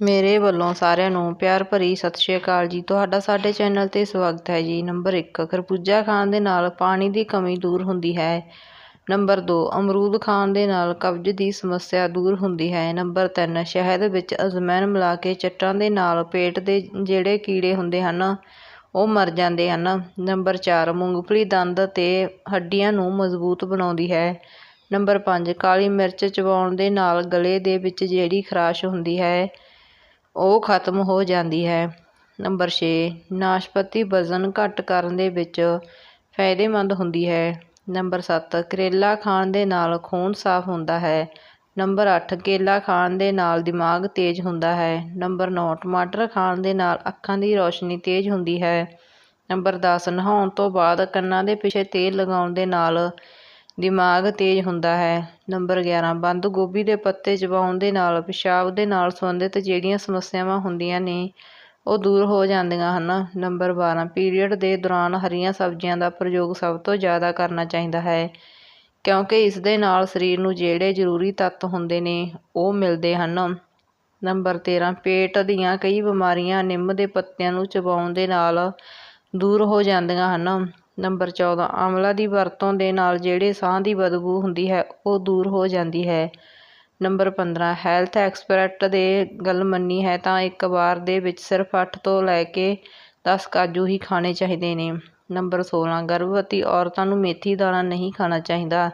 ਮੇਰੇ ਵੱਲੋਂ ਸਾਰਿਆਂ ਨੂੰ ਪਿਆਰ ਭਰੀ ਸਤਿ ਸ਼੍ਰੀ ਅਕਾਲ ਜੀ। ਤੁਹਾਡਾ ਸਾਡੇ ਚੈਨਲ 'ਤੇ ਸਵਾਗਤ ਹੈ ਜੀ। ਨੰਬਰ 1 ਖਰਬੂਜਾ ਖਾਣ ਦੇ ਨਾਲ ਪਾਣੀ ਦੀ ਕਮੀ ਦੂਰ ਹੁੰਦੀ ਹੈ। ਨੰਬਰ 2 ਅਮਰੂਦ ਖਾਣ ਦੇ ਨਾਲ ਕਬਜ਼ ਦੀ ਸਮੱਸਿਆ ਦੂਰ ਹੁੰਦੀ ਹੈ। ਨੰਬਰ 3 ਸ਼ਹਿਦ ਵਿੱਚ ਅਜ਼ਮੈਨ ਮਿਲਾ ਕੇ ਚੱਟਾਂ ਦੇ ਨਾਲ ਪੇਟ ਦੇ ਜਿਹੜੇ ਕੀੜੇ ਹੁੰਦੇ ਹਨ, ਉਹ ਮਰ ਜਾਂਦੇ ਹਨ। ਨੰਬਰ 4 ਮੂੰਗਫਲੀ, ਦੰਦ ਤੇ ਹੱਡੀਆਂ ਨੂੰ ਮਜ਼ਬੂਤ ਬਣਾਉਂਦੀ ਹੈ। ਨੰਬਰ 5 ਕਾਲੀ ਮਿਰਚ ਚਬਾਉਣ ਦੇ ਨਾਲ ਗਲੇ ਦੇ ਵਿੱਚ ਜਿਹੜੀ ਖਰਾਸ਼ ਹੁੰਦੀ ਹੈ ਉਹ ਖਤਮ ਹੋ ਜਾਂਦੀ ਹੈ। ਨੰਬਰ 6 ਨਾਸ਼ਪਤੀ ਵਜ਼ਨ ਘੱਟ ਕਰਨ ਦੇ ਵਿੱਚ ਫਾਇਦੇਮੰਦ ਹੁੰਦੀ ਹੈ। ਨੰਬਰ 7 ਕਰੇਲਾ ਖਾਣ ਦੇ ਨਾਲ ਖੂਨ ਸਾਫ਼ ਹੁੰਦਾ ਹੈ। ਨੰਬਰ 8 ਕੇਲਾ ਖਾਣ ਦੇ ਨਾਲ ਦਿਮਾਗ ਤੇਜ਼ ਹੁੰਦਾ ਹੈ। ਨੰਬਰ 9 ਟਮਾਟਰ ਖਾਣ ਦੇ ਨਾਲ ਅੱਖਾਂ ਦੀ ਰੌਸ਼ਨੀ ਤੇਜ਼ ਹੁੰਦੀ ਹੈ। ਨੰਬਰ 10 ਨਹਾਉਣ ਤੋਂ ਬਾਅਦ ਕੰਨਾਂ ਦੇ ਪਿੱਛੇ ਤੇਲ ਲਗਾਉਣ ਦੇ ਨਾਲ ਦਿਮਾਗ ਤੇਜ਼ ਹੁੰਦਾ ਹੈ। ਨੰਬਰ 11 ਬੰਦ ਗੋਭੀ ਦੇ ਪੱਤੇ ਚਬਾਉਣ ਦੇ ਨਾਲ, ਪਿਸ਼ਾਬ ਦੇ ਨਾਲ ਸੰਬੰਧਿਤ ਜਿਹੜੀਆਂ ਸਮੱਸਿਆਵਾਂ ਹੁੰਦੀਆਂ ਨੇ, ਉਹ ਦੂਰ ਹੋ ਜਾਂਦੀਆਂ ਹਨ। ਨੰਬਰ 12 ਪੀਰੀਅਡ ਦੇ ਦੌਰਾਨ ਹਰੀਆਂ ਸਬਜ਼ੀਆਂ ਦਾ ਪ੍ਰਯੋਗ ਸਭ ਤੋਂ ਜ਼ਿਆਦਾ ਕਰਨਾ ਚਾਹੀਦਾ ਹੈ, ਕਿਉਂਕਿ ਇਸ ਦੇ ਨਾਲ ਸਰੀਰ ਨੂੰ ਜਿਹੜੇ ਜ਼ਰੂਰੀ ਤੱਤ ਹੁੰਦੇ ਨੇ, ਉਹ ਮਿਲਦੇ ਹਨ। ਨੰਬਰ 13 ਪੇਟ ਦੀਆਂ ਕਈ ਬਿਮਾਰੀਆਂ ਨਿੰਮ ਦੇ ਪੱਤਿਆਂ ਨੂੰ ਚਬਾਉਣ ਦੇ ਨਾਲ ਦੂਰ ਹੋ ਜਾਂਦੀਆਂ ਹਨ। ਨੰਬਰ 14 ਆਮਲਾ ਦੀ ਵਰਤੋਂ ਦੇ ਨਾਲ ਜਿਹੜੇ ਸਾਹ ਦੀ ਬਦਬੂ ਹੁੰਦੀ ਹੈ, ਉਹ ਦੂਰ ਹੋ ਜਾਂਦੀ ਹੈ। ਨੰਬਰ 15 ਹੈਲਥ ਐਕਸਪਰਟ ਦੇ ਗੱਲ ਮੰਨੀ ਹੈ ਤਾਂ ਇੱਕ ਵਾਰ ਦੇ ਵਿੱਚ ਸਿਰਫ 8 ਤੋਂ ਲੈ ਕੇ 10 ਕਾਜੂ ਹੀ ਖਾਣੇ ਚਾਹੀਦੇ ਨੇ। ਨੰਬਰ 16 ਗਰਭਵਤੀ ਔਰਤਾਂ ਨੂੰ ਮੇਥੀ ਦਾਣਾ ਨਹੀਂ ਖਾਣਾ ਚਾਹੀਦਾ।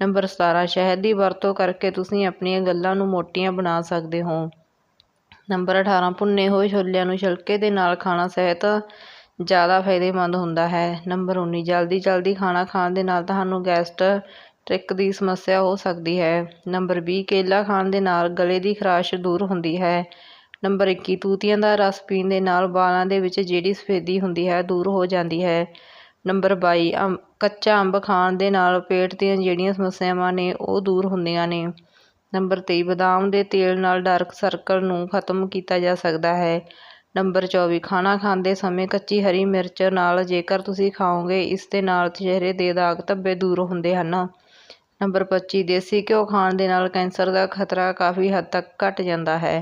ਨੰਬਰ 17 ਸ਼ਹਿਦ ਦੀ ਵਰਤੋਂ ਕਰਕੇ ਤੁਸੀਂ ਆਪਣੀਆਂ ਗੱਲਾਂ ਨੂੰ ਮੋਟੀਆਂ ਬਣਾ ਸਕਦੇ ਹੋ। ਨੰਬਰ 18 ਭੁੰਨੇ ਹੋਏ ਛੋਲਿਆਂ ਨੂੰ ਛਿਲਕੇ ਦੇ ਨਾਲ ਖਾਣਾ ਸਿਹਤ ਜ਼ਿਆਦਾ ਫਾਇਦੇਮੰਦ ਹੁੰਦਾ ਹੈ। ਨੰਬਰ 19 ਜਲਦੀ ਜਲਦੀ ਖਾਣਾ ਖਾਣ ਦੇ ਨਾਲ ਤੁਹਾਨੂੰ ਗੈਸਟ੍ਰਿਕ ਦੀ ਸਮੱਸਿਆ ਹੋ ਸਕਦੀ ਹੈ। ਨੰਬਰ ਵੀਹ, ਕੇਲਾ ਖਾਣ ਦੇ ਨਾਲ ਗਲੇ ਦੀ ਖਰਾਸ਼ ਦੂਰ ਹੁੰਦੀ ਹੈ। ਨੰਬਰ 21 ਤੂਤੀਆਂ ਦਾ ਰਸ ਪੀਣ ਦੇ ਨਾਲ ਵਾਲਾਂ ਦੇ ਵਿੱਚ ਜਿਹੜੀ ਸਫੇਦੀ ਹੁੰਦੀ ਹੈ, ਦੂਰ ਹੋ ਜਾਂਦੀ ਹੈ। ਨੰਬਰ ਬਾਈ, ਅੰਬ, ਕੱਚਾ ਅੰਬ ਖਾਣ ਦੇ ਨਾਲ ਪੇਟ ਦੀਆਂ ਜਿਹੜੀਆਂ ਸਮੱਸਿਆਵਾਂ ਨੇ, ਉਹ ਦੂਰ ਹੁੰਦੀਆਂ ਨੇ। ਨੰਬਰ 23 ਬਦਾਮ ਦੇ ਤੇਲ ਨਾਲ ਡਾਰਕ ਸਰਕਲ ਨੂੰ ਖਤਮ ਕੀਤਾ ਜਾ ਸਕਦਾ ਹੈ। ਨੰਬਰ 24 ਖਾਣਾ ਖਾਂਦੇ ਸਮੇਂ ਕੱਚੀ ਹਰੀ ਮਿਰਚ ਨਾਲ ਜੇਕਰ ਤੁਸੀਂ ਖਾਓਗੇ, ਇਸ ਦੇ ਨਾਲ ਚਿਹਰੇ ਦੇ ਦਾਗ ਧੱਬੇ ਦੂਰ ਹੁੰਦੇ ਹਨ। ਨੰਬਰ 25 ਦੇਸੀ ਘਿਓ ਖਾਣ ਦੇ ਨਾਲ ਕੈਂਸਰ ਦਾ ਖਤਰਾ ਕਾਫੀ ਹੱਦ ਤੱਕ ਘਟ ਜਾਂਦਾ ਹੈ।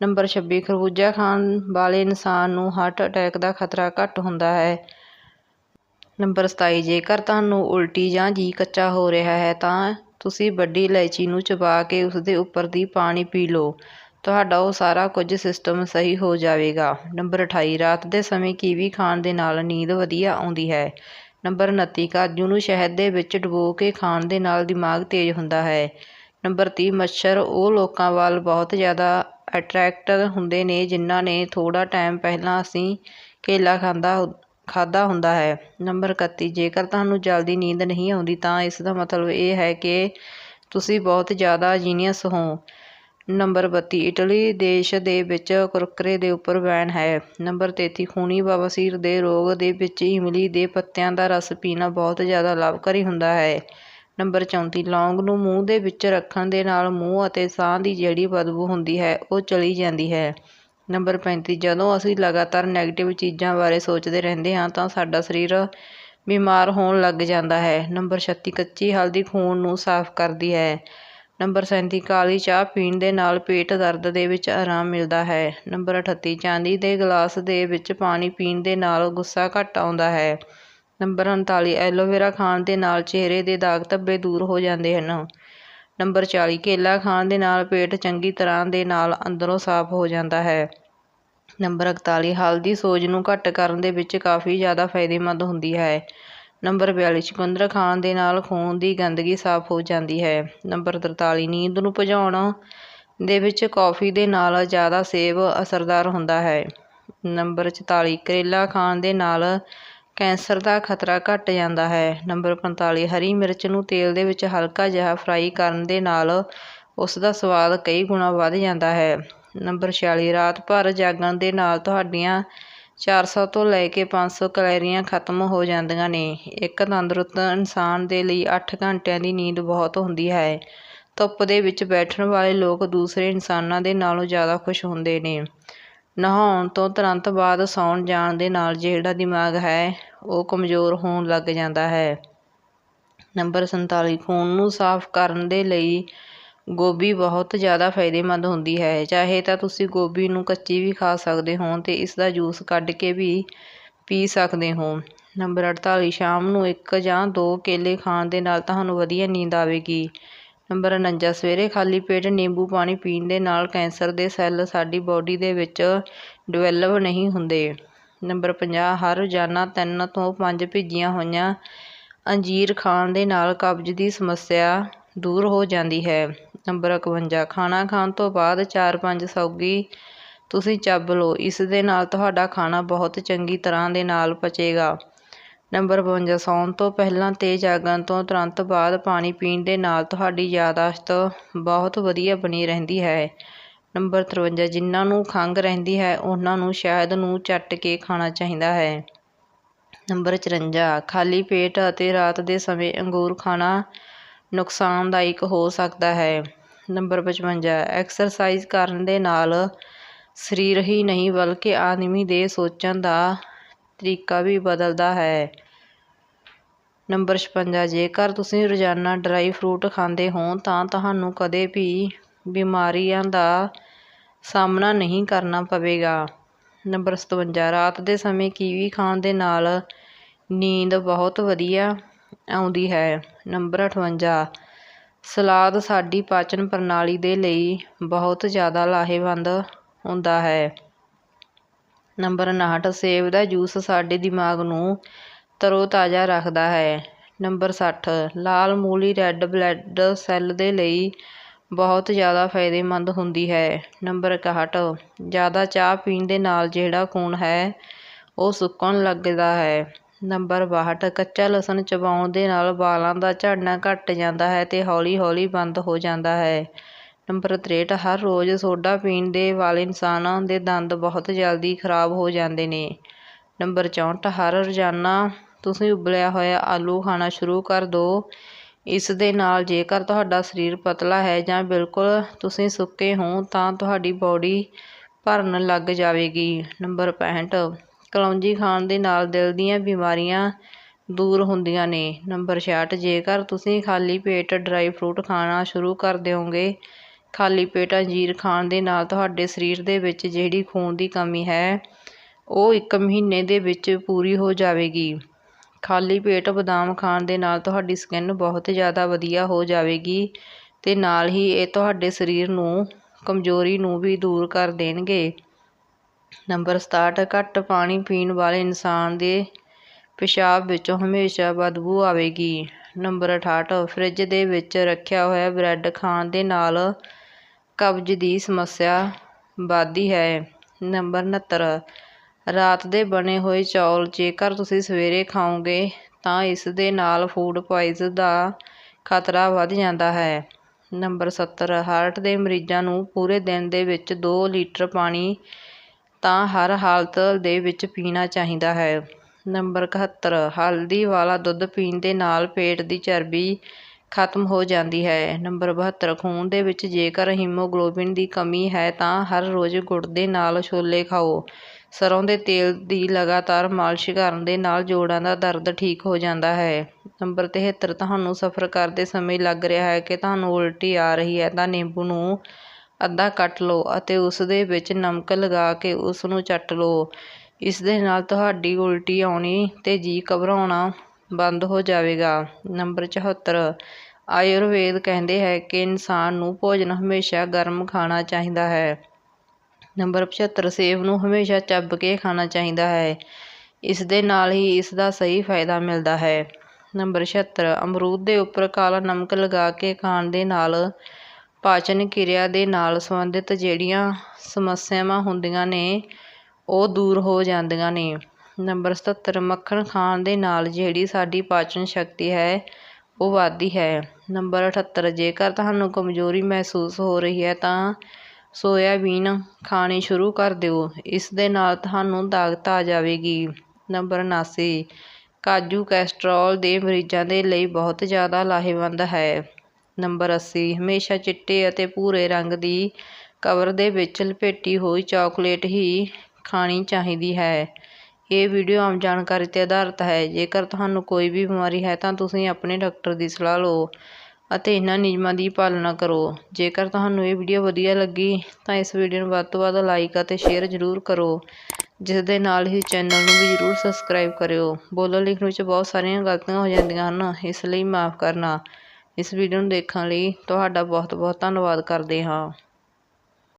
ਨੰਬਰ 26 ਖਰਬੂਜਾ ਖਾਣ ਵਾਲੇ ਇਨਸਾਨ ਨੂੰ ਹਾਰਟ ਅਟੈਕ ਦਾ ਖਤਰਾ ਘੱਟ ਹੁੰਦਾ ਹੈ। ਨੰਬਰ 27 ਜੇਕਰ ਤੁਹਾਨੂੰ ਉਲਟੀ ਜਾਂ ਜੀ ਕੱਚਾ ਹੋ ਰਿਹਾ ਹੈ, ਤਾਂ ਤੁਸੀਂ ਵੱਡੀ ਇਲਾਇਚੀ ਨੂੰ ਚਬਾ ਕੇ ਉਸ ਦੇ ਉੱਪਰ ਦੀ ਪਾਣੀ ਪੀ ਲਓ। ਤੁਹਾਡਾ ਉਹ ਸਾਰਾ ਕੁਝ ਸਿਸਟਮ ਸਹੀ ਹੋ ਜਾਵੇਗਾ। ਨੰਬਰ 28 ਰਾਤ ਦੇ ਸਮੇਂ ਕੀਵੀ ਖਾਣ ਦੇ ਨਾਲ ਨੀਂਦ ਵਧੀਆ ਆਉਂਦੀ ਹੈ। ਨੰਬਰ 29 ਕਾਜੂ ਨੂੰ ਸ਼ਹਿਦ ਦੇ ਵਿੱਚ ਡੁਬੋ ਕੇ ਖਾਣ ਦੇ ਨਾਲ ਦਿਮਾਗ ਤੇਜ਼ ਹੁੰਦਾ ਹੈ। ਨੰਬਰ 30 ਮੱਛਰ, ਉਹ ਲੋਕਾਂ ਵੱਲ ਬਹੁਤ ਜ਼ਿਆਦਾ ਅਟਰੈਕਟ ਹੁੰਦੇ ਨੇ ਜਿਨ੍ਹਾਂ ਨੇ ਥੋੜਾ ਟਾਈਮ ਪਹਿਲਾਂ ਅਸੀਂ ਕੇਲਾ ਖਾਂਦਾ ਖਾਦਾ ਹੁੰਦਾ ਹੈ। ਨੰਬਰ 31 ਜੇਕਰ ਤੁਹਾਨੂੰ ਜਲਦੀ ਨੀਂਦ ਨਹੀਂ ਆਉਂਦੀ ਤਾਂ ਇਸ ਦਾ ਮਤਲਬ ਇਹ ਹੈ ਕਿ ਤੁਸੀਂ ਬਹੁਤ ਜ਼ਿਆਦਾ ਜੀਨੀਅਸ ਹੋ। ਨੰਬਰ 32 ਇਟਲੀ ਦੇਸ਼ ਦੇ ਵਿੱਚ ਕੁਰਕਰੇ ਦੇ ਉੱਪਰ ਬੈਨ ਹੈ। ਨੰਬਰ 33 ਖੂਨੀ ਬਵਾਸੀਰ ਦੇ ਰੋਗ ਦੇ ਵਿੱਚ ਇਮਲੀ ਦੇ ਪੱਤਿਆਂ ਦਾ ਰਸ ਪੀਣਾ ਬਹੁਤ ਜ਼ਿਆਦਾ ਲਾਭਕਾਰੀ ਹੁੰਦਾ ਹੈ। ਨੰਬਰ 34 ਲੌਂਗ ਨੂੰ ਮੂੰਹ ਦੇ ਵਿੱਚ ਰੱਖਣ ਦੇ ਨਾਲ ਮੂੰਹ ਅਤੇ ਸਾਹ ਦੀ ਜਿਹੜੀ ਬਦਬੂ ਹੁੰਦੀ ਹੈ, ਉਹ ਚਲੀ ਜਾਂਦੀ ਹੈ। ਨੰਬਰ 35 ਜਦੋਂ ਅਸੀਂ ਲਗਾਤਾਰ ਨੈਗੇਟਿਵ ਚੀਜ਼ਾਂ ਬਾਰੇ ਸੋਚਦੇ ਰਹਿੰਦੇ ਹਾਂ, ਤਾਂ ਸਾਡਾ ਸਰੀਰ ਬਿਮਾਰ ਹੋਣ ਲੱਗ ਜਾਂਦਾ ਹੈ। ਨੰਬਰ 36 ਕੱਚੀ ਹਲਦੀ ਖੂਨ ਨੂੰ ਸਾਫ਼ ਕਰਦੀ ਹੈ। ਨੰਬਰ 37 ਕਾਲੀ ਚਾਹ ਪੀਣ ਦੇ ਨਾਲ ਪੇਟ ਦਰਦ ਦੇ ਵਿੱਚ ਆਰਾਮ ਮਿਲਦਾ ਹੈ। ਨੰਬਰ 38 ਚਾਂਦੀ ਦੇ ਗਲਾਸ ਦੇ ਵਿੱਚ ਪਾਣੀ ਪੀਣ ਦੇ ਨਾਲ ਗੁੱਸਾ ਘੱਟ ਆਉਂਦਾ ਹੈ। ਨੰਬਰ 39 ਐਲੋਵੇਰਾ ਖਾਣ ਦੇ ਨਾਲ ਚਿਹਰੇ ਦੇ ਦਾਗ ਧੱਬੇ ਦੂਰ ਹੋ ਜਾਂਦੇ ਹਨ। ਨੰਬਰ 40 ਕੇਲਾ ਖਾਣ ਦੇ ਨਾਲ ਪੇਟ ਚੰਗੀ ਤਰ੍ਹਾਂ ਦੇ ਨਾਲ ਅੰਦਰੋਂ ਸਾਫ਼ ਹੋ ਜਾਂਦਾ ਹੈ। ਨੰਬਰ 41 ਹਲਦੀ ਸੋਜ ਨੂੰ ਘੱਟ ਕਰਨ ਦੇ ਵਿੱਚ ਕਾਫੀ ਜ਼ਿਆਦਾ ਫਾਇਦੇਮੰਦ ਹੁੰਦੀ ਹੈ। ਨੰਬਰ 42 ਚੁਕੰਦਰ ਖਾਣ ਦੇ ਨਾਲ ਖੂਨ ਦੀ ਗੰਦਗੀ ਸਾਫ਼ ਹੋ ਜਾਂਦੀ ਹੈ। ਨੰਬਰ 43 ਨੀਂਦ ਨੂੰ ਭਜਾਉਣ ਦੇ ਵਿੱਚ ਕੌਫੀ ਦੇ ਨਾਲ ਜ਼ਿਆਦਾ ਸੇਬ ਅਸਰਦਾਰ ਹੁੰਦਾ ਹੈ। ਨੰਬਰ 44 ਕਰੇਲਾ ਖਾਣ ਦੇ ਨਾਲ ਕੈਂਸਰ ਦਾ ਖਤਰਾ ਘਟ ਜਾਂਦਾ ਹੈ। ਨੰਬਰ 45 ਹਰੀ ਮਿਰਚ ਨੂੰ ਤੇਲ ਦੇ ਵਿੱਚ ਹਲਕਾ ਜਿਹਾ ਫਰਾਈ ਕਰਨ ਦੇ ਨਾਲ ਉਸ ਦਾ ਸਵਾਦ ਕਈ ਗੁਣਾ ਵੱਧ ਜਾਂਦਾ ਹੈ। ਨੰਬਰ 46 ਰਾਤ ਭਰ ਜਾਗਣ ਦੇ ਨਾਲ ਤੁਹਾਡੀਆਂ 400 ਤੋਂ ਲੈ ਕੇ 500 ਕੈਲੋਰੀਆਂ ਖਤਮ ਹੋ ਜਾਂਦੀਆਂ ਨੇ। ਇੱਕ ਤੰਦਰੁਸਤ ਇਨਸਾਨ ਦੇ ਲਈ 8 ਘੰਟਿਆਂ ਦੀ ਨੀਂਦ ਬਹੁਤ ਹੁੰਦੀ ਹੈ। ਧੁੱਪ ਦੇ ਵਿੱਚ ਬੈਠਣ ਵਾਲੇ ਲੋਕ ਦੂਸਰੇ ਇਨਸਾਨਾਂ ਦੇ ਨਾਲੋਂ ਜ਼ਿਆਦਾ ਖੁਸ਼ ਹੁੰਦੇ ਨੇ। ਨਹਾਉਣ ਤੋਂ ਤੁਰੰਤ ਬਾਅਦ ਸੌਣ ਜਾਣ ਦੇ ਨਾਲ ਜਿਹੜਾ ਦਿਮਾਗ ਹੈ, ਉਹ ਕਮਜ਼ੋਰ ਹੋਣ ਲੱਗ ਜਾਂਦਾ ਹੈ। ਨੰਬਰ 47 ਖੂਨ ਨੂੰ ਸਾਫ਼ ਕਰਨ ਦੇ ਲਈ ਗੋਭੀ ਬਹੁਤ ਜ਼ਿਆਦਾ ਫਾਇਦੇਮੰਦ ਹੁੰਦੀ ਹੈ। ਚਾਹੇ ਤਾਂ ਤੁਸੀਂ ਗੋਭੀ ਨੂੰ ਕੱਚੀ ਵੀ ਖਾ ਸਕਦੇ ਹੋ ਅਤੇ ਇਸ ਦਾ ਜੂਸ ਕੱਢ ਕੇ ਵੀ ਪੀ ਸਕਦੇ ਹੋ। ਨੰਬਰ 48 ਸ਼ਾਮ ਨੂੰ ਇੱਕ ਜਾਂ ਦੋ ਕੇਲੇ ਖਾਣ ਦੇ ਨਾਲ ਤੁਹਾਨੂੰ ਵਧੀਆ ਨੀਂਦ ਆਵੇਗੀ। ਨੰਬਰ 49 ਸਵੇਰੇ ਖਾਲੀ ਪੇਟ ਨਿੰਬੂ ਪਾਣੀ ਪੀਣ ਦੇ ਨਾਲ ਕੈਂਸਰ ਦੇ ਸੈੱਲ ਸਾਡੀ ਬੋਡੀ ਦੇ ਵਿੱਚ ਡਿਵੈਲਪ ਨਹੀਂ ਹੁੰਦੇ। ਨੰਬਰ 50 ਹਰ ਰੋਜ਼ਾਨਾ ਤਿੰਨ ਤੋਂ ਪੰਜ ਭਿੱਜੀਆਂ ਹੋਈਆਂ ਅੰਜੀਰ ਖਾਣ ਦੇ ਨਾਲ ਕਬਜ਼ ਦੀ ਸਮੱਸਿਆ ਦੂਰ ਹੋ ਜਾਂਦੀ ਹੈ। ਨੰਬਰ 51 ਖਾਣਾ ਖਾਣ ਤੋਂ ਬਾਅਦ 4-5 ਸੌਗੀ। ਤੁਸੀਂ ਚੱਬ ਲਓ। ਇਸ ਦੇ ਨਾਲ ਤੁਹਾਡਾ ਖਾਣਾ ਬਹੁਤ ਚੰਗੀ ਤਰ੍ਹਾਂ ਦੇ ਨਾਲ ਪਚੇਗਾ। ਨੰਬਰ 52 ਸੌਣ ਤੋਂ ਪਹਿਲਾਂ ਤੇ ਜਾਗਣ ਤੋਂ ਤੁਰੰਤ ਬਾਅਦ ਪਾਣੀ ਪੀਣ ਦੇ ਨਾਲ ਤੁਹਾਡੀ ਯਾਦਾਸ਼ਤ ਬਹੁਤ ਵਧੀਆ ਬਣੀ ਰਹਿੰਦੀ ਹੈ। ਨੰਬਰ 53 ਜਿਨ੍ਹਾਂ ਨੂੰ ਖੰਘ ਰਹਿੰਦੀ ਹੈ, ਉਹਨਾਂ ਨੂੰ ਸ਼ਹਿਦ ਨੂੰ ਚੱਟ ਕੇ ਖਾਣਾ ਚਾਹੀਦਾ ਹੈ। ਨੰਬਰ 54 ਖਾਲੀ ਪੇਟ ਅਤੇ ਰਾਤ ਦੇ ਸਮੇਂ ਅੰਗੂਰ ਖਾਣਾ ਨੁਕਸਾਨਦਾਇਕ ਹੋ ਸਕਦਾ ਹੈ। ਨੰਬਰ 55 ਐਕਸਰਸਾਈਜ਼ ਕਰਨ ਦੇ ਨਾਲ ਸਰੀਰ ਹੀ ਨਹੀਂ ਬਲਕਿ ਆਦਮੀ ਦੇ ਸੋਚਣ ਦਾ ਤਰੀਕਾ ਵੀ ਬਦਲਦਾ ਹੈ। ਨੰਬਰ 56 ਜੇਕਰ ਤੁਸੀਂ ਰੋਜ਼ਾਨਾ ਡਰਾਈ ਫਰੂਟ ਖਾਂਦੇ ਹੋ ਤਾਂ ਤੁਹਾਨੂੰ ਕਦੇ ਵੀ ਬਿਮਾਰੀਆਂ ਦਾ ਸਾਹਮਣਾ ਨਹੀਂ ਕਰਨਾ ਪਵੇਗਾ। ਨੰਬਰ 57 ਰਾਤ ਦੇ ਸਮੇਂ ਕੀਵੀ ਖਾਣ ਦੇ ਨਾਲ ਨੀਂਦ ਬਹੁਤ ਵਧੀਆ ਆਉਂਦੀ ਹੈ। ਨੰਬਰ 58 ਸਲਾਦ ਸਾਡੀ ਪਾਚਨ ਪ੍ਰਣਾਲੀ ਦੇ ਲਈ ਬਹੁਤ ਜ਼ਿਆਦਾ ਲਾਹੇਵੰਦ ਹੁੰਦਾ ਹੈ। ਨੰਬਰ 59 ਸੇਬ ਦਾ ਜੂਸ ਸਾਡੇ ਦਿਮਾਗ ਨੂੰ ਤਰੋਤਾਜ਼ਾ ਰੱਖਦਾ ਹੈ। ਨੰਬਰ 60 ਲਾਲ ਮੂਲੀ ਰੈੱਡ ਬਲੱਡ ਸੈੱਲ ਦੇ ਲਈ ਬਹੁਤ ਜ਼ਿਆਦਾ ਫਾਇਦੇਮੰਦ ਹੁੰਦੀ ਹੈ। ਨੰਬਰ 61 ਜ਼ਿਆਦਾ ਚਾਹ ਪੀਣ ਦੇ ਨਾਲ ਜਿਹੜਾ ਖੂਨ ਹੈ, ਉਹ ਸੁੱਕਣ ਲੱਗਦਾ ਹੈ। ਨੰਬਰ 62 ਕੱਚਾ ਲਸਣ ਚਬਾਉਣ ਦੇ ਨਾਲ ਵਾਲਾਂ ਦਾ ਝੜਨਾ ਘੱਟ ਜਾਂਦਾ ਹੈ ਅਤੇ ਹੌਲੀ-ਹੌਲੀ ਬੰਦ ਹੋ ਜਾਂਦਾ ਹੈ। ਨੰਬਰ 63 ਹਰ ਰੋਜ਼ ਸੋਡਾ ਪੀਣ ਦੇ ਵਾਲੇ ਇਨਸਾਨਾਂ ਦੇ ਦੰਦ ਬਹੁਤ ਜਲਦੀ ਖਰਾਬ ਹੋ ਜਾਂਦੇ ਨੇ। ਨੰਬਰ 64 ਹਰ ਰੋਜ਼ਾਨਾ ਤੁਸੀਂ ਉਬਲਿਆ ਹੋਇਆ ਆਲੂ ਖਾਣਾ ਸ਼ੁਰੂ ਕਰ ਦਿਓ ਇਸ ਦੇ ਨਾਲ ਜੇਕਰ ਤੁਹਾਡਾ ਸਰੀਰ ਪਤਲਾ ਹੈ ਜਾਂ ਬਿਲਕੁਲ ਤੁਸੀਂ ਸੁੱਕੇ ਹੋ ਤਾਂ ਤੁਹਾਡੀ ਬਾਡੀ ਭਰਨ ਲੱਗ ਜਾਵੇਗੀ। ਨੰਬਰ 65 ਕਲੌਂਜੀ ਖਾਣ ਦੇ ਨਾਲ ਦਿਲ ਦੀਆਂ ਬਿਮਾਰੀਆਂ ਦੂਰ ਹੁੰਦੀਆਂ ਨੇ। ਨੰਬਰ 66 ਜੇਕਰ ਤੁਸੀਂ ਖਾਲੀ ਪੇਟ ਡਰਾਈ ਫਰੂਟ ਖਾਣਾ ਸ਼ੁਰੂ ਕਰ ਦਿਓਗੇ, ਖਾਲੀ ਪੇਟ ਅੰਜੀਰ ਖਾਣ ਦੇ ਨਾਲ ਤੁਹਾਡੇ ਸਰੀਰ ਦੇ ਵਿੱਚ ਜਿਹੜੀ ਖੂਨ ਦੀ ਕਮੀ ਹੈ, ਉਹ ਇੱਕ ਮਹੀਨੇ ਦੇ ਵਿੱਚ ਪੂਰੀ ਹੋ ਜਾਵੇਗੀ। ਖਾਲੀ ਪੇਟ ਬਦਾਮ ਖਾਣ ਦੇ ਨਾਲ ਤੁਹਾਡੀ ਸਕਿਨ ਬਹੁਤ ਜ਼ਿਆਦਾ ਵਧੀਆ ਹੋ ਜਾਵੇਗੀ ਤੇ ਨਾਲ ਹੀ ਇਹ ਤੁਹਾਡੇ ਸਰੀਰ ਨੂੰ ਕਮਜ਼ੋਰੀ ਨੂੰ ਵੀ ਦੂਰ ਕਰ ਦੇਣਗੇ। ਨੰਬਰ 67 ਘੱਟ ਪਾਣੀ ਪੀਣ ਵਾਲੇ ਇਨਸਾਨ ਦੇ ਪਿਸ਼ਾਬ ਵਿੱਚੋਂ ਹਮੇਸ਼ਾ ਬਦਬੂ ਆਵੇਗੀ। ਨੰਬਰ ਅਠਾਹਠ, ਫਰਿੱਜ ਦੇ ਵਿੱਚ ਰੱਖਿਆ ਹੋਇਆ ਬ੍ਰੈਡ ਖਾਣ ਦੇ ਨਾਲ ਕਬਜ਼ ਦੀ ਸਮੱਸਿਆ ਵੱਧਦੀ ਹੈ। ਨੰਬਰ 69 ਰਾਤ ਦੇ ਬਣੇ ਹੋਏ ਚੌਲ ਜੇਕਰ ਤੁਸੀਂ ਸਵੇਰੇ ਖਾਓਗੇ, ਤਾਂ ਇਸ ਦੇ ਨਾਲ ਫੂਡ ਪੁਆਇਜ਼ਨ ਦਾ ਖਤਰਾ ਵੱਧ ਜਾਂਦਾ ਹੈ। ਨੰਬਰ 70 ਹਾਰਟ ਦੇ ਮਰੀਜ਼ਾਂ ਨੂੰ ਪੂਰੇ ਦਿਨ ਦੇ ਵਿੱਚ 2 ਲੀਟਰ ਪਾਣੀ ਤਾਂ ਹਰ ਹਾਲਤ ਦੇ ਵਿੱਚ ਪੀਣਾ ਚਾਹੀਦਾ ਹੈ। ਨੰਬਰ 71 ਹਲਦੀ ਵਾਲਾ ਦੁੱਧ ਪੀਣ ਦੇ ਨਾਲ ਪੇਟ ਦੀ ਚਰਬੀ ਖਤਮ ਹੋ ਜਾਂਦੀ ਹੈ। ਨੰਬਰ 72 ਖੂਨ ਦੇ ਵਿੱਚ ਜੇਕਰ ਹੀਮੋਗਲੋਬਿਨ ਦੀ ਕਮੀ ਹੈ ਤਾਂ ਹਰ ਰੋਜ਼ ਗੁੜ ਦੇ ਨਾਲ ਛੋਲੇ ਖਾਓ। ਸਰੋਂ ਦੇ ਤੇਲ ਦੀ ਲਗਾਤਾਰ ਮਾਲਿਸ਼ ਕਰਨ ਦੇ ਨਾਲ ਜੋੜਾਂ ਦਾ ਦਰਦ ਠੀਕ ਹੋ ਜਾਂਦਾ ਹੈ। ਨੰਬਰ 73 ਤੁਹਾਨੂੰ ਸਫ਼ਰ ਕਰਦੇ ਸਮੇਂ ਲੱਗ ਰਿਹਾ ਹੈ ਕਿ ਤੁਹਾਨੂੰ ਉਲਟੀ ਆ ਰਹੀ ਹੈ ਤਾਂ ਨਿੰਬੂ ਨੂੰ ਅੱਧਾ ਕੱਟ ਲਓ ਅਤੇ ਉਸ ਦੇ ਵਿੱਚ ਨਮਕ ਲਗਾ ਕੇ ਉਸ ਨੂੰ ਚੱਟ ਲਓ। ਇਸ ਦੇ ਨਾਲ ਤੁਹਾਡੀ ਉਲਟੀ ਆਉਣੀ ਤੇ ਜੀ ਘਬਰਾਉਣਾ ਬੰਦ ਹੋ ਜਾਵੇਗਾ। ਨੰਬਰ 74 ਆਯੁਰਵੇਦ ਕਹਿੰਦੇ ਹੈ ਕਿ ਇਨਸਾਨ ਨੂੰ ਭੋਜਨ ਹਮੇਸ਼ਾ ਗਰਮ ਖਾਣਾ ਚਾਹੀਦਾ ਹੈ। ਨੰਬਰ 75 ਸੇਬ ਨੂੰ ਹਮੇਸ਼ਾ ਚੱਬ ਕੇ ਖਾਣਾ ਚਾਹੀਦਾ ਹੈ। ਇਸ ਦੇ ਨਾਲ ਹੀ ਇਸ ਦਾ ਸਹੀ ਫਾਇਦਾ ਮਿਲਦਾ ਹੈ। ਨੰਬਰ 76 ਅਮਰੂਦ ਦੇ ਉੱਪਰ ਕਾਲਾ ਨਮਕ ਲਗਾ ਕੇ ਖਾਣ ਦੇ ਨਾਲ ਪਾਚਨ ਕਿਰਿਆ ਦੇ ਨਾਲ ਸੰਬੰਧਿਤ ਜਿਹੜੀਆਂ ਸਮੱਸਿਆਵਾਂ ਹੁੰਦੀਆਂ ਨੇ, ਉਹ ਦੂਰ ਹੋ ਜਾਂਦੀਆਂ ਨੇ। ਨੰਬਰ 77 ਮੱਖਣ ਖਾਣ ਦੇ ਨਾਲ ਜਿਹੜੀ ਸਾਡੀ ਪਾਚਨ ਸ਼ਕਤੀ ਹੈ, ਉਹ ਵੱਧਦੀ ਹੈ। ਨੰਬਰ 78 ਜੇਕਰ ਤੁਹਾਨੂੰ ਕਮਜ਼ੋਰੀ ਮਹਿਸੂਸ ਹੋ ਰਹੀ ਹੈ, ਤਾਂ ਸੋਇਆਬੀਨ ਖਾਣੀ ਸ਼ੁਰੂ ਕਰ ਦਿਓ। ਇਸ ਦੇ ਨਾਲ ਤੁਹਾਨੂੰ ਤਾਕਤ ਆ ਜਾਵੇਗੀ। ਨੰਬਰ 79 ਕਾਜੂ ਕੈਸਟਰੋਲ ਦੇ ਮਰੀਜ਼ਾਂ ਦੇ ਲਈ ਬਹੁਤ ਜ਼ਿਆਦਾ ਲਾਹੇਵੰਦ ਹੈ। ਨੰਬਰ 80 ਹਮੇਸ਼ਾ ਚਿੱਟੇ ਅਤੇ ਭੂਰੇ ਰੰਗ ਦੀ ਕਵਰ ਦੇ ਵਿੱਚ ਲਪੇਟੀ ਹੋਈ ਚਾਕਲੇਟ ਹੀ ਖਾਣੀ ਚਾਹੀਦੀ ਹੈ। ਇਹ ਵੀਡੀਓ ਆਮ ਜਾਣਕਾਰੀ ਤੇ ਆਧਾਰਿਤ ਹੈ। ਜੇਕਰ ਤੁਹਾਨੂੰ ਕੋਈ ਵੀ ਬਿਮਾਰੀ ਹੈ ਤਾਂ ਤੁਸੀਂ ਆਪਣੇ ਡਾਕਟਰ ਦੀ ਸਲਾਹ ਲਓ ਅਤੇ ਇਹਨਾਂ ਨਿਯਮਾਂ ਦੀ ਪਾਲਣਾ ਕਰੋ। ਜੇਕਰ ਤੁਹਾਨੂੰ ਇਹ ਵੀਡੀਓ ਵਧੀਆ ਲੱਗੀ ਤਾਂ ਇਸ ਵੀਡੀਓ ਨੂੰ ਵੱਧ ਤੋਂ ਵੱਧ ਲਾਈਕ ਅਤੇ ਸ਼ੇਅਰ ਜ਼ਰੂਰ ਕਰੋ, ਜਿਸ ਦੇ ਨਾਲ ਹੀ ਚੈਨਲ ਨੂੰ ਵੀ ਜ਼ਰੂਰ ਸਬਸਕ੍ਰਾਈਬ ਕਰਿਓ। ਬੋਲਣ ਲਿਖਣ ਵਿੱਚ ਬਹੁਤ ਸਾਰੀਆਂ ਗਲਤੀਆਂ ਹੋ ਜਾਂਦੀਆਂ ਹਨ, ਇਸ ਲਈ ਮਾਫ ਕਰਨਾ। ਇਸ ਵੀਡੀਓ ਨੂੰ ਦੇਖਣ ਲਈ ਤੁਹਾਡਾ ਬਹੁਤ ਬਹੁਤ ਧੰਨਵਾਦ ਕਰਦੇ ਹਾਂ।